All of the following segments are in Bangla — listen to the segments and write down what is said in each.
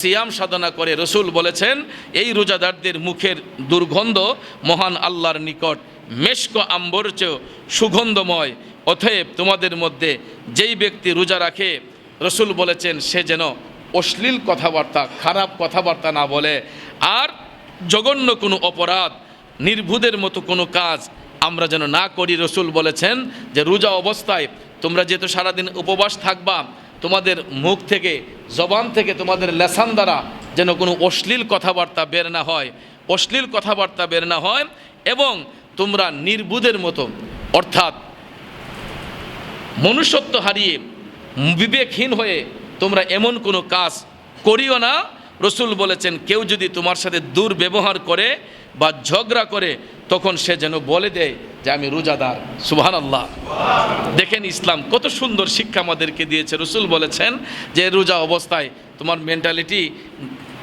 সিয়াম সাধনা করে রসুল বলেছেন, এই রোজাদারদের মুখের দুর্গন্ধ মহান আল্লাহর নিকট মেশক আম্বর চেয়েও সুগন্ধময়। অতএব তোমাদের মধ্যে যেই ব্যক্তি রোজা রাখে, রসুল বলেছেন সে যেন অশ্লীল কথাবার্তা, খারাপ কথাবার্তা না বলে। আর জঘন্য কোনো অপরাধ, নির্ভুদের মতো কোনো কাজ আমরা যেন না করি, রসুল বলেছেন যে রোজা অবস্থায় তোমরা যেহেতু সারাদিন উপবাস থাকবা তোমাদের মুখ থেকে, জবান থেকে তোমাদের লেসান দ্বারা যেন কোনো অশ্লীল কথাবার্তা বের না হয়। অশ্লীল কথাবার্তা বের না হয় এবং তোমরা নির্বুধের মতো, অর্থাৎ মনুষ্যত্ব হারিয়ে বিবেকহীন হয়ে তোমরা এমন কোনো কাজ করিও না। রসুল বলেছেন, কেউ যদি তোমার সাথে দুর্ব্যবহার করে বা ঝগড়া করে তখন সে যেন বলে দেয় যে আমি রোজাদার। সুবহান আল্লাহ দেখেন ইসলাম কত সুন্দর শিক্ষা আমাদেরকে দিয়েছে। রসুল বলেছেন যে রোজা অবস্থায় তোমার মেন্টালিটি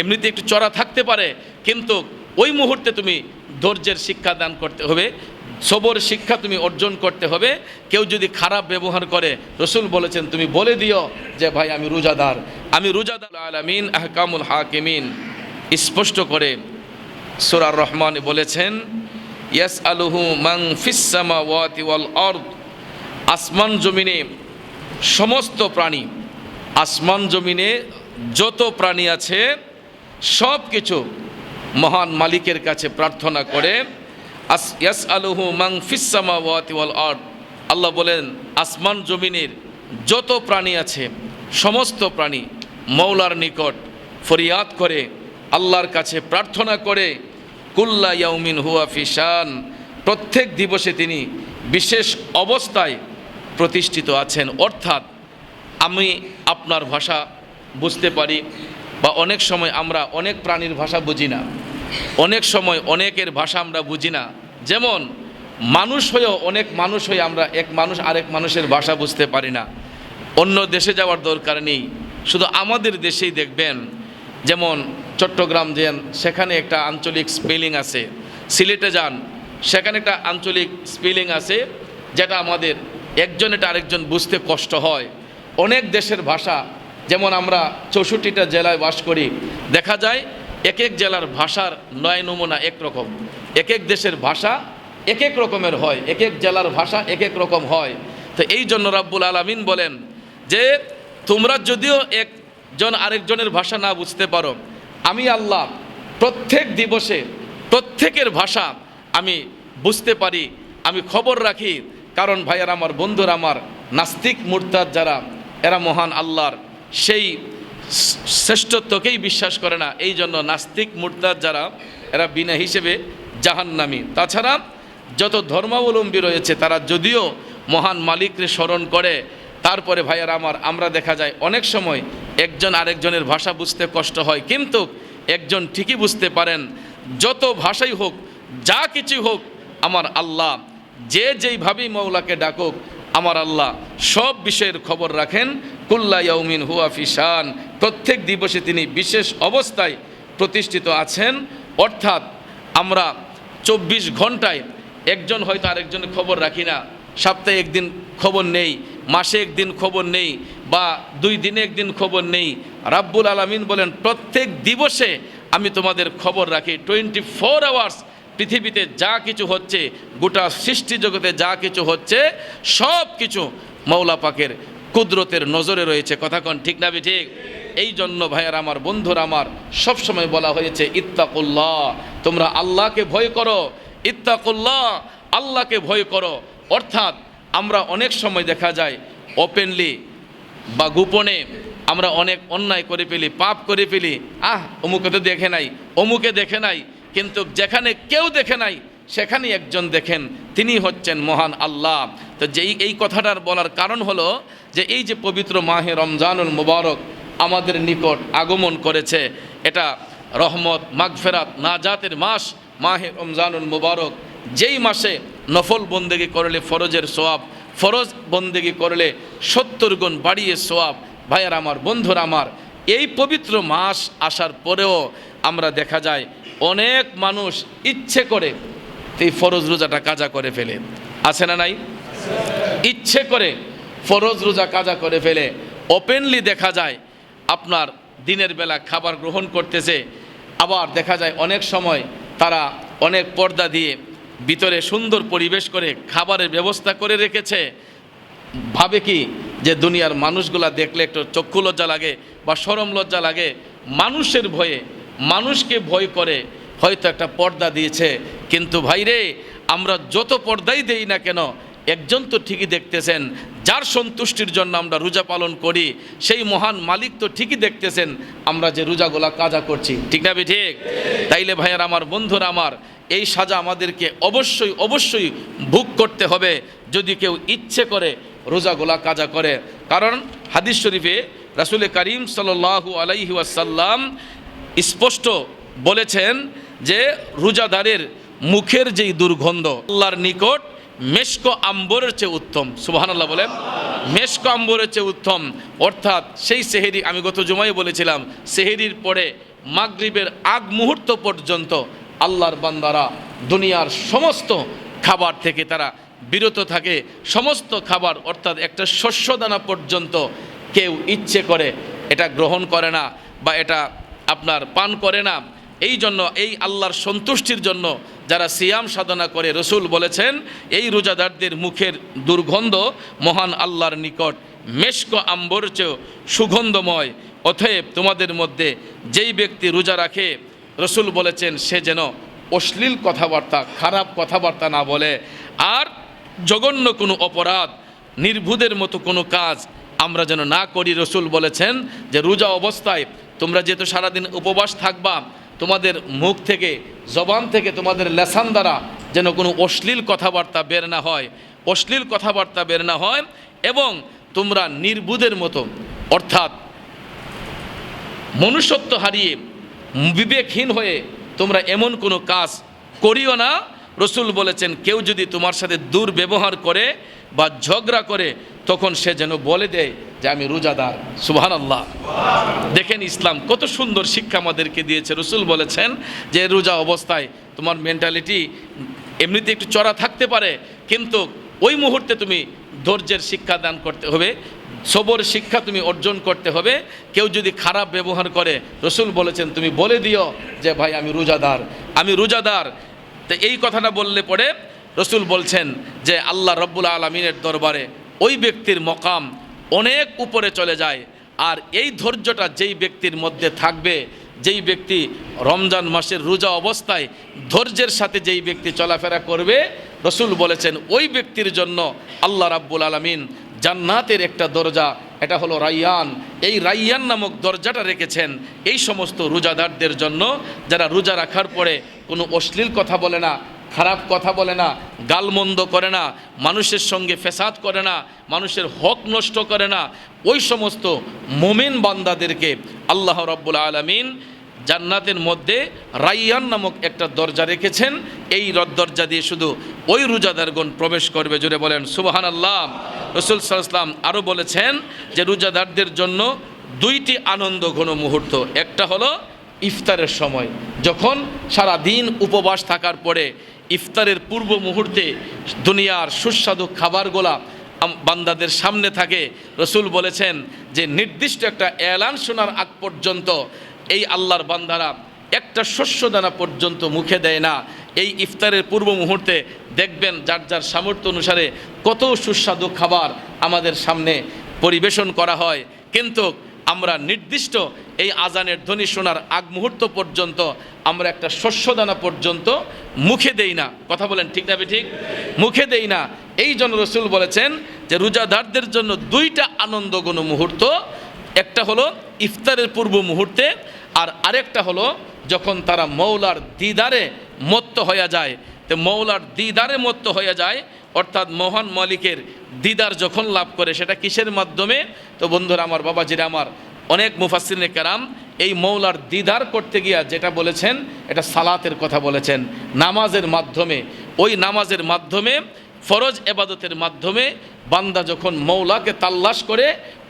এমনিতে একটু চড়া থাকতে পারে, কিন্তু ওই মুহূর্তে তুমি ধৈর্যের শিক্ষা দান করতে হবে, সবর শিক্ষা তুমি অর্জন করতে হবে। কেউ যদি খারাপ ব্যবহার করে, রসুল বলেছেন, তুমি বলে দিও যে, ভাই, আমি রোজাদার। আমি রোজাদার আলামিন, আহকামুল হাকিমিন স্পষ্ট করে সুরার রহমান বলেছেন ইয়াস আলুহু মাং ফিসামা ওয়াতি ওয়াল অর্দ আসমান জমিনে সমস্ত প্রাণী, আসমান জমিনে যত প্রাণী আছে সব কিছু মহান মালিকের কাছে প্রার্থনা করে। আস ইয়াস আলুহু মাং ফিসামা ওয়াতি ওয়াল অর্দ আল্লাহ বলেন, আসমান জমিনের যত প্রাণী আছে, সমস্ত প্রাণী মৌলার নিকট ফরিয়াদ করে, আল্লাহর কাছে প্রার্থনা করে কুল্লা ইয়াউমিন হুয়া ফিশান প্রত্যেক দিবসে তিনি বিশেষ অবস্থায় প্রতিষ্ঠিত আছেন। অর্থাৎ আমি আপনার ভাষা বুঝতে পারি বা অনেক সময় আমরা অনেক প্রাণীর ভাষা বুঝি না। অনেক সময় অনেকের ভাষা আমরা বুঝি না। যেমন মানুষ হয়েও অনেক মানুষ হয়ে আমরা এক মানুষ আরেক মানুষের ভাষা বুঝতে পারি না। অন্য দেশে যাওয়ার দরকার নেই। শুধু আমাদের দেশেই দেখবেন। যেমন চট্টগ্রাম যান সেখানে একটা আঞ্চলিক স্পেলিং আছে। সিলেটে যান, সেখানে একটা আঞ্চলিক স্পেলিং আছে, যেটা আমাদের একজন এটা আরেকজন বুঝতে কষ্ট হয়। অনেক দেশের ভাষা, যেমন আমরা চৌষট্টিটা জেলায় বাস করি, দেখা যায় এক এক জেলার ভাষার নয় নমুনা এক রকম। এক এক দেশের ভাষা এক এক রকমের হয় এক এক জেলার ভাষা এক এক রকম হয়। তো এই জন্য রাব্বুল আলামিন বলেন যে, তোমরা যদিও একজন আরেকজনের ভাষা না বুঝতে পারো আমি আল্লাহ প্রত্যেক দিবসে, প্রত্যেকের ভাষা আমি বুঝতে পারি, আমি খবর রাখি। কারণ ভাইয়ার আমার, বন্ধুর আমার, নাস্তিক মুরতাদ যারা, এরা মহান আল্লাহর। সেই শ্রেষ্ঠত্বকেই বিশ্বাস করে না। এই জন্য নাস্তিক মুরতাদ যারা, এরা বিনা হিসেবে জাহান্নামি। তাছাড়া যত ধর্মাবলম্বী রয়েছে, তারা যদিও মহান মালিককে স্মরণ করে, তারপরে ভাইয়ার আমার, আমরা দেখা যায় অনেক সময় একজন আরেকজনের ভাষা বুঝতে কষ্ট হয়, কিন্তু একজন ঠিকই বুঝতে পারেন, যত ভাষাই হোক, যা কিছু হোক, আমার আল্লাহ যে যেইভাবেই মৌলাকে ডাকুক, আমার আল্লাহ সব বিষয়ের খবর রাখেন। কুল্লা ইয়াউমিন হুয়া প্রত্যেক দিবসে তিনি বিশেষ অবস্থায় প্রতিষ্ঠিত আছেন। অর্থাৎ আমরা চব্বিশ ঘন্টায় একজন হয়তো আরেকজনের খবর রাখি না, সপ্তাহে একদিন খবর নেই। মাসে একদিন খবর নেই বা দুই দিনে একদিন খবর নেই। রাব্বুল আলমিন বলেন, প্রত্যেক দিবসে আমি তোমাদের খবর রাখি। টোয়েন্টি ফোর আওয়ার্স পৃথিবীতে যা কিছু হচ্ছে, গোটা সৃষ্টি জগতে যা কিছু হচ্ছে, সব কিছু মৌলা পাকের কুদরতের নজরে রয়েছে। কথা কন, ঠিক না ঠিক এই জন্য ভাইয়ার আমার, বন্ধুর আমার, সবসময় বলা হয়েছে, ইত্তাকুল্লাহ, তোমরা আল্লাহকে ভয় করো। ইত্তাকুল্লাহ, আল্লাহকে ভয় করো। অর্থাৎ আমরা অনেক সময় দেখা যায় ওপেনলি বা গোপনে আমরা অনেক অন্যায় করে ফেলি, পাপ করে ফেলি। আহ, অমুকে তো দেখে নাই, অমুকে দেখে নাই, কিন্তু যেখানে কেউ দেখে নাই, সেখানেই একজন দেখেন, তিনি হচ্ছেন মহান আল্লাহ। তো যেই, এই কথাটার বলার কারণ হলো যে এই যে পবিত্র মাহে রমজানুল মুবারক আমাদের নিকট আগমন করেছে, এটা রহমত, মাগফেরাত, নাজাতের মাস মাহে রমজানুল মুবারক। যেই মাসে নফল বন্দেগি করলে ফরজের সোয়াব ফরজ বন্দেগি করলে সত্তর গুণ বাড়িয়ে সোয়াব ভাইয়ার আমার, বন্ধুর আমার, এই পবিত্র মাস আসার পরেও আমরা দেখা যায় অনেক মানুষ ইচ্ছে করে এই ফরজ রোজাটা কাজা করে ফেলে। আছে না নাই? ইচ্ছে করে ফরজ রোজা কাজা করে ফেলে। ওপেনলি দেখা যায় আপনার দিনের বেলা খাবার গ্রহণ করতেছে, আবার দেখা যায় অনেক সময় তারা অনেক পর্দা দিয়ে ভিতরে সুন্দর পরিবেশ করে খাবারের ব্যবস্থা করে রেখেছে। ভাবে কি যে দুনিয়ার মানুষগুলা দেখলে একটু চক্ষু লজ্জা লাগে বা সরম লজ্জা লাগে, মানুষের ভয়ে, মানুষকে ভয় করে হয়তো একটা পর্দা দিয়েছে। কিন্তু ভাইরে, আমরা যত পর্দাই দেই না কেন একজন তো ঠিকই দেখতেছেন, যার সন্তুষ্টির জন্য আমরা রোজা পালন করি, সেই মহান মালিক তো ঠিকই দেখতেছেন, আমরা যে রোজাগুলা কাজা করছি। ঠিক না ঠিক? তাইলে ভাইয়ার আমার, বন্ধুরা আমার, এই সাজা আমাদেরকে অবশ্যই অবশ্যই ভোগ করতে হবে, যদি কেউ ইচ্ছে করে রোজাগুলা কাজা করে। কারণ হাদিস শরীফে রাসুল করিম সাল্লাল্লাহু আলাইহি ওয়াসাল্লাম স্পষ্ট বলেছেন যে রোজাদারের মুখের যেই দুর্গন্ধ, আল্লাহর নিকট মেশকো আম্বরের চেয়ে উত্তম, সুবহানাল্লাহ বলেন। মেশকো আম্বরের চেয়ে উত্তম, অর্থাৎ সেই সেহেরি, আমি গত জমাই বলেছিলাম, সেহেরির পরে মাগরিবের আগ মুহূর্ত পর্যন্ত আল্লাহর বান্দারা দুনিয়ার সমস্ত খাবার থেকে তারা বিরত থাকে। সমস্ত খাবার, অর্থাৎ একটা শস্যদানা পর্যন্ত কেউ ইচ্ছে করে এটা গ্রহণ করে না বা এটা আপনার পান করে না। এই জন্য, এই আল্লাহর সন্তুষ্টির জন্য যারা সিয়াম সাধনা করে, রসুল বলেছেন, এই রোজাদারদের মুখের দুর্গন্ধ মহান আল্লাহর নিকট মেশক আম্বর চেয়েও সুগন্ধময়। অতএব তোমাদের মধ্যে যেই ব্যক্তি রোজা রাখে, রসুল বলেছেন, সে যেন অশ্লীল কথাবার্তা, খারাপ কথাবার্তা না বলে। আর জঘন্য কোনো অপরাধ, নির্ভুদের মতো কোনো কাজ আমরা যেন না করি, রসুল বলেছেন যে, রোজা অবস্থায় তোমরা যেহেতু সারাদিন উপবাস থাকবা তোমাদের মুখ থেকে, জবান থেকে তোমাদের লেসান দ্বারা যেন কোনো অশ্লীল কথাবার্তা বের না হয়। অশ্লীল কথাবার্তা বের না হয় এবং তোমরা নির্বুদের মতো, অর্থাৎ মনুষ্যত্ব হারিয়ে বিবেকহীন হয়ে তোমরা এমন কোনো কাজ করিও না। রসুল বলেছেন, কেউ যদি তোমার সাথে দুর্ব্যবহার করে বা ঝগড়া করে তখন সে যেন বলে দেয় যে আমি রোজাদার। সুবহান আল্লাহ দেখেন ইসলাম কত সুন্দর শিক্ষা আমাদেরকে দিয়েছে। রসুল বলেছেন যে রোজা অবস্থায় তোমার মেন্টালিটি এমনিতে একটু চড়া থাকতে পারে, কিন্তু ওই মুহূর্তে তুমি ধৈর্যের শিক্ষা দান করতে হবে, সবর শিক্ষা তুমি অর্জন করতে হবে। কেউ যদি খারাপ ব্যবহার করে, রসুল বলেছেন, তুমি বলে দিও যে, ভাই, আমি রোজাদার আমি রোজাদার। তো এই কথাটা বললে পরে রসুল বলছেন যে, আল্লাহ রব্বুল আলমিনের দরবারে ওই ব্যক্তির মকাম অনেক উপরে চলে যায়। আর এই ধৈর্যটা যেই ব্যক্তির মধ্যে থাকবে, যেই ব্যক্তি রমজান মাসের রোজা অবস্থায় ধৈর্যের সাথে যেই ব্যক্তি চলাফেরা করবে, রসুল বলেছেন, ওই ব্যক্তির জন্য আল্লাহ রাব্বুল আলমিন জান্নাতের একটা দরজা, এটা হলো রাইয়ান। এই রাইয়ান নামক দরজাটা রেখেছেন এই সমস্ত রোজাদারদের জন্য, যারা রোজা রাখার পরে কোনো অশ্লীল কথা বলে না খারাপ কথা বলে না, গালমন্দ করে না, মানুষের সঙ্গে ফেসাদ করে না, মানুষের হক নষ্ট করে না, ওই সমস্ত মোমেন বান্দাদেরকে আল্লাহ রব্বুল আলমিন জান্নাতের মধ্যে রাইয়ান নামক একটা দরজা রেখেছেন। এই দরজা দিয়ে শুধু ওই রোজাদারগণ প্রবেশ করবে জুড়ে বলেন সুবাহান আল্লাহ রসুল সাল্লাম আরও বলেছেন যে রোজাদারদের জন্য দুইটি আনন্দ ঘন মুহূর্ত। একটা হলো ইফতারের সময়, যখন সারা দিন উপবাস থাকার পরে ইফতারের পূর্ব মুহূর্তে দুনিয়ার সুস্বাদু খাবারগুলা বান্দাদের সামনে থাকে। রসুল বলেছেন যে নির্দিষ্ট একটা এলান শোনার আগ পর্যন্ত এই আল্লাহর বান্দারা একটা শস্যদানা পর্যন্ত মুখে দেয় না। এই ইফতারের পূর্ব মুহূর্তে দেখবেন যার যার সামর্থ্য অনুসারে কত সুস্বাদু খাবার আমাদের সামনে পরিবেশন করা হয়। কিন্তু আমরা নির্দিষ্ট এই আজানের ধ্বনি শোনার আগ মুহূর্ত পর্যন্ত আমরা একটা শস্যদানা পর্যন্ত মুখে দেই না। কথা বলেন ঠিক না ঠিক মুখে দেই না। এই জন্য রসুল বলেছেন যে রোজাদারদের জন্য দুইটা আনন্দগুণ মুহূর্ত, একটা হলো ইফতারের পূর্ব মুহূর্তে আর আরেকটা হলো যখন তারা মৌলার দিদারে মত্ত হয়ে যায়। তো মৌলার দিদারে মত্ত হয়ে যায়, অর্থাৎ মহান মালিকের দিদার যখন লাভ করে সেটা কিসের মাধ্যমে? তো বন্ধুরা, আমার বাবাজিরা, আমার অনেক মুফাসিনে কেরাম এই মৌলার দিদার করতে গিয়া যেটা বলেছেন, এটা সালাতের কথা বলেছেন। নামাজের মাধ্যমে, ওই নামাজের মাধ্যমে, ফরজ এবাদতের মাধ্যমে বান্দা যখন মৌলাকে তাল্লাশ করে,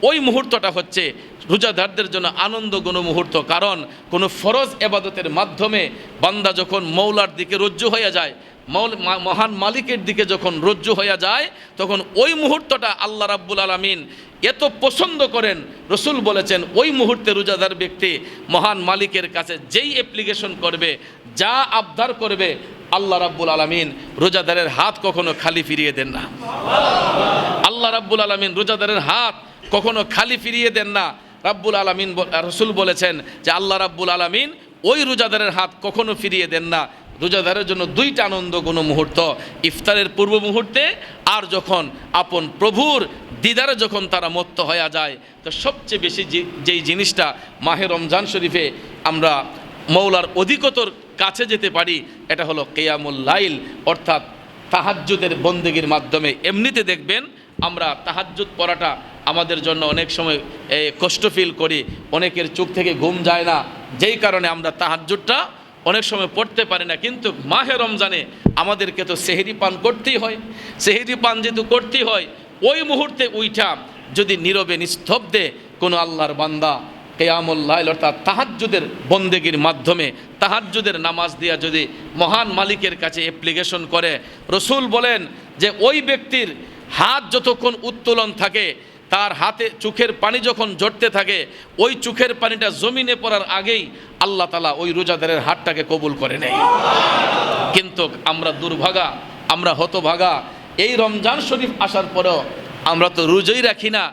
ওই মুহূর্তটা হচ্ছে রোজাদারদের জন্য আনন্দ গুণ মুহূর্ত, কারণ কোনো ফরজ এবাদতের মাধ্যমে বান্দা যখন মৌলার দিকে রজ্জু হয়ে যায়, মৌল- মহান মালিকের দিকে যখন রজ্জু হয়ে যায়, তখন ওই মুহূর্তটা আল্লাহ রাব্বুল আলমিন এত পছন্দ করেন। রসুল বলেছেন, ওই মুহূর্তে রোজাদার ব্যক্তি মহান মালিকের কাছে যেই অ্যাপ্লিকেশন করবে, যা আবদার করবে, আল্লাহ রাব্বুল আলমিন রোজাদারের হাত কখনো খালি ফিরিয়ে দেন না। আল্লাহ রাব্বুল আলমিন রোজাদারের হাত কখনো খালি ফিরিয়ে দেন না। রাব্বুল আলমিন রসুল বলেছেন যে আল্লাহ রাব্বুল আলমিন ওই রোজাদারের হাত কখনো ফিরিয়ে দেন না। রোজাদারের জন্য দুইটা আনন্দ কোনো মুহূর্ত, ইফতারের পূর্ব মুহূর্তে আর যখন আপন প্রভুর দিদারে যখন তারা মত্ত হয়ে যায়, তো সবচেয়ে বেশি যেই জিনিসটা মাহে রমজান শরীফে আমরা মৌলার অধিকতর কাছে যেতে পারি, এটা হলো কেয়ামুল লাইল, অর্থাৎ তাহাজ্জুদের বন্দেগীর মাধ্যমে। এমনিতে দেখবেন আমরা তাহাজ্জুদ পড়াটা আমাদের জন্য অনেক সময় কষ্ট ফিল করি, অনেকের চোখ থেকে ঘুম যায় না, যেই কারণে আমরা তাহাজ্জুদটা অনেক সময় পড়তে পারি না। কিন্তু মাহে রমজানে আমাদেরকে তো সেহেরি পান করতেই হয়। সেহেরি পান যেহেতু করতেই হয়, ওই মুহূর্তে উইঠা যদি নীরবে নিস্তব্ধে কোনো আল্লাহর বান্দা কেয়ামুল্লাহ অর্থাৎ তাহাজ্জুদের বন্দেগীর মাধ্যমে তাহাজ্জুদের নামাজ দিয়া যদি মহান মালিকের কাছে অ্যাপ্লিকেশন করে, রসুল বলেন যে ওই ব্যক্তির হাত যতক্ষণ উত্তোলন থাকে তার হাতে চোখের পানি যখন জড়তে থাকে, ওই চোখের পানিটা জমিনে পড়ার আগেই আল্লাহ তালা ওই রোজাদারের হাতটাকে কবুল করে নেয়। কিন্তু আমরা দুর্ভাগা, আমরা হতভাগা, এই রমজান শরীফ আসার পরেও আমরা তো রোজই রাখি না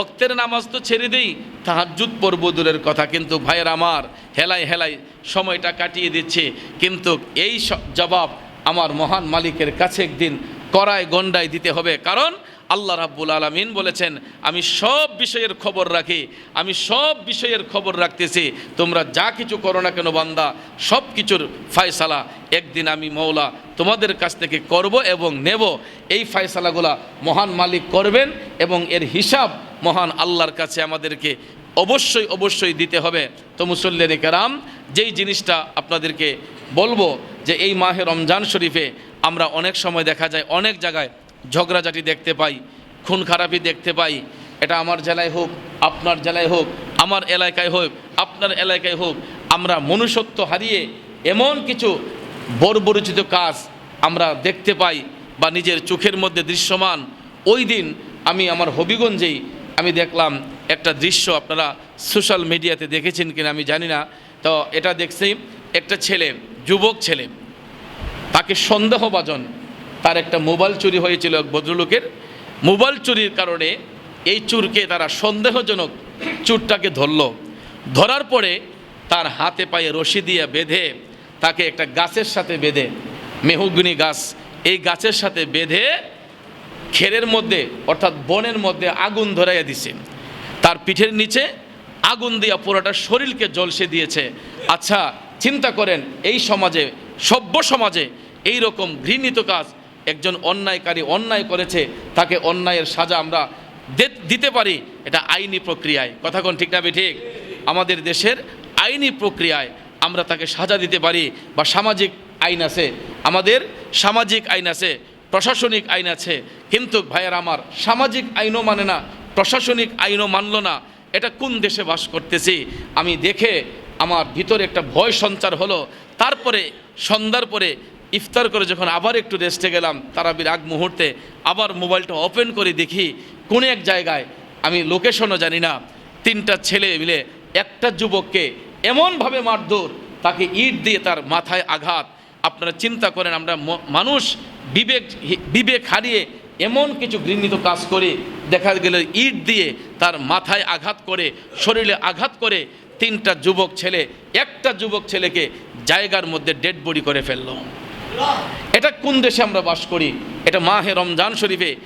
ওক্তের নামাজ তো ছেড়ে দেই, তাহাজ্জুদ পর্ব দূরের কথা। কিন্তু ভাইয়ের আমার হেলাই হেলাই সময়টা কাটিয়ে দিচ্ছে, কিন্তু এই জবাব আমার মহান মালিকের কাছে একদিন করায় গন্ডায় দিতে হবে। কারণ আল্লাহ রাব্বুল আলমিন বলেছেন, আমি সব বিষয়ের খবর রাখি, আমি সব বিষয়ের খবর রাখতেছি। তোমরা যা কিছু করো না কেন বান্দা, সব কিছুর ফায়সালা একদিন আমি মৌলা তোমাদের কাছ থেকে করব এবং নেব। এই ফায়সালাগুলা মহান মালিক করবেন এবং এর হিসাব মহান আল্লাহর কাছে আমাদেরকে অবশ্যই অবশ্যই দিতে হবে। তো মুসল্লেন কেরাম, যেই জিনিসটা আপনাদেরকে বলব যে, এই মাহে রমজান শরীফে আমরা অনেক সময় দেখা যায়, অনেক জায়গায় ঝগড়াঝাটি দেখতে পাই, খুন খারাপি দেখতে পাই, এটা আমার জেলায় হোক, আপনার জেলায় হোক, আমার এলাকায় হোক, আপনার এলাকায় হোক, আমরা মনুষ্যত্ব হারিয়ে এমন কিছু বর্বরচিত কাজ আমরা দেখতে পাই বা নিজের চোখের মধ্যে দৃশ্যমান, ওই দিন আমি আমার হবিগঞ্জেই আমি দেখলাম একটা দৃশ্য, আপনারা সোশ্যাল মিডিয়াতে দেখেছেন কিনা আমি জানি না, তো এটা দেখছি, একটা ছেলে, যুবক ছেলে, তাকে সন্দেহভাজন তার একটা মোবাইল চুরি হয়েছিল এক ভদ্রলোকের। মোবাইল চুরির কারণে এই চুরকে তারা সন্দেহজনক চুরটাকে ধরল। ধরার পরে তার হাতে পায়ে রশি দিয়ে বেঁধে তাকে একটা গাছের সাথে বেঁধে, মেহুগ্নি গাছ, এই গাছের সাথে বেঁধে খেরের মধ্যে অর্থাৎ বনের মধ্যে আগুন ধরাইয়া দিছে। তার পিঠের নিচে আগুন দিয়া পুরোটা শরীরকে জলসে দিয়েছে। আচ্ছা চিন্তা করেন, এই সমাজে, সভ্য সমাজে এই রকম ঘৃণিত কাজ একজন অন্যায়কারী অন্যায় করেছে, তাকে অন্যায়ের সাজা আমরা দিতে পারি, এটা আইনি প্রক্রিয়ায়। কথা কোন ঠিক না ঠিক? আমাদের দেশের আইনি প্রক্রিয়ায় আমরা তাকে সাজা দিতে পারি, বা সামাজিক আইন আছে, আমাদের সামাজিক আইন আছে, প্রশাসনিক আইন আছে, কিন্তু ভাইয়ের আমার, সামাজিক আইনও মানে না, প্রশাসনিক আইনও মানল না, এটা কোন দেশে বাস করতেছি? আমি দেখে আমার ভিতরে একটা ভয় সঞ্চার হলো, তারপরে, সন্ধ্যার পরে ইফতার করে যখন আবার একটু রেস্টে গেলাম তারাবির আগ মুহূর্তে আবার মোবাইলটা ওপেন করে দেখি কোন এক জায়গায়, আমি লোকেশনও জানি না, তিনটা ছেলে মিলে একটা যুবককে এমনভাবে মারধর, তাকে ইট দিয়ে তার মাথায় আঘাত। আপনারা চিন্তা করেন, আমরা মানুষ বিবেক বিবেক হারিয়ে এমন কিছু ঘৃণিত কাজ করে, দেখা গেল ইট দিয়ে তার মাথায় আঘাত করে, শরীরে আঘাত করে তিনটা যুবক ছেলে, একটা যুবক ছেলেকে জায়গার মধ্যে ডেড বডি করে ফেলল। এটা কোন দেশে আমরা বাস করি? এটা মাহে রমজান শরীফে।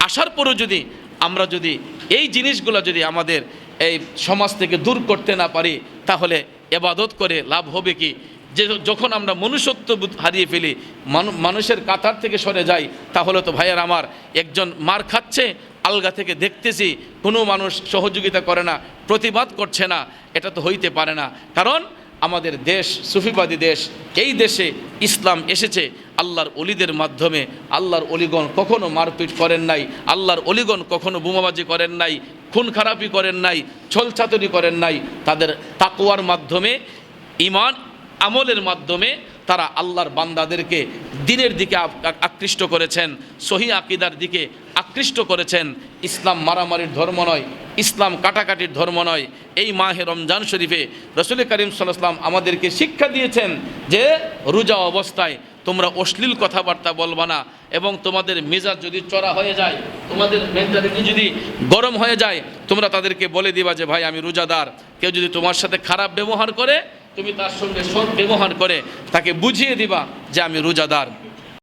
আসার পরেও যদি আমরা যদি এই জিনিসগুলো যদি আমাদের এই সমাজ থেকে দূর করতে না পারি, তাহলে এবাদত করে লাভ হবে কি? যে যখন আমরা মনুষ্যত্ব হারিয়ে ফেলি, মানু- মানুষের কাতার থেকে সরে যাই, তাহলে তো ভাইয়ার আমার একজন মার খাচ্ছে, আলগা থেকে দেখতেছি, কোনো মানুষ সহযোগিতা করে না, প্রতিবাদ করছে না, এটা তো হইতে পারে না। কারণ আমাদের দেশ, সুফিবাদী দেশ, এই দেশে ইসলাম এসেছে। আল্লাহর অলিদের মাধ্যমে, আল্লাহর অলিগণ কখনো মারপিট করেন নাই, আল্লাহর অলিগণ কখনো বোমাবাজি করেন নাই, খুন খারাপি করেন নাই ছলছাতরি করেন নাই। তাদের তাকুয়ার মাধ্যমে ইমান আমলের মাধ্যমে তারা আল্লাহর বান্দাদেরকে দিনের দিকে আক- আক- আকৃষ্ট করেছেন, সহি আকিদার দিকে আকৃষ্ট করেছেন। ইসলাম মারামারির ধর্ম নয় ইসলাম কাটাকাটির ধর্ম নয়। এই মাহে রমজান শরীফে রসুল করিম সাল্লাম আমাদেরকে শিক্ষা দিয়েছেন যে, রোজা অবস্থায় তোমরা অশ্লীল কথাবার্তা বলবা না এবং তোমাদের মেজাজ যদি চড়া হয়ে যায়, তোমাদের মেন্টালিটি যদি গরম হয়ে যায়, তোমরা তাদেরকে বলে দিবা যে, ভাই, আমি রোজাদার। কেউ যদি তোমার সাথে খারাপ ব্যবহার করে, তুমি তার সঙ্গে সৎ ব্যবহার করে তাকে বুঝিয়ে দিবা যে, আমি রোজাদার।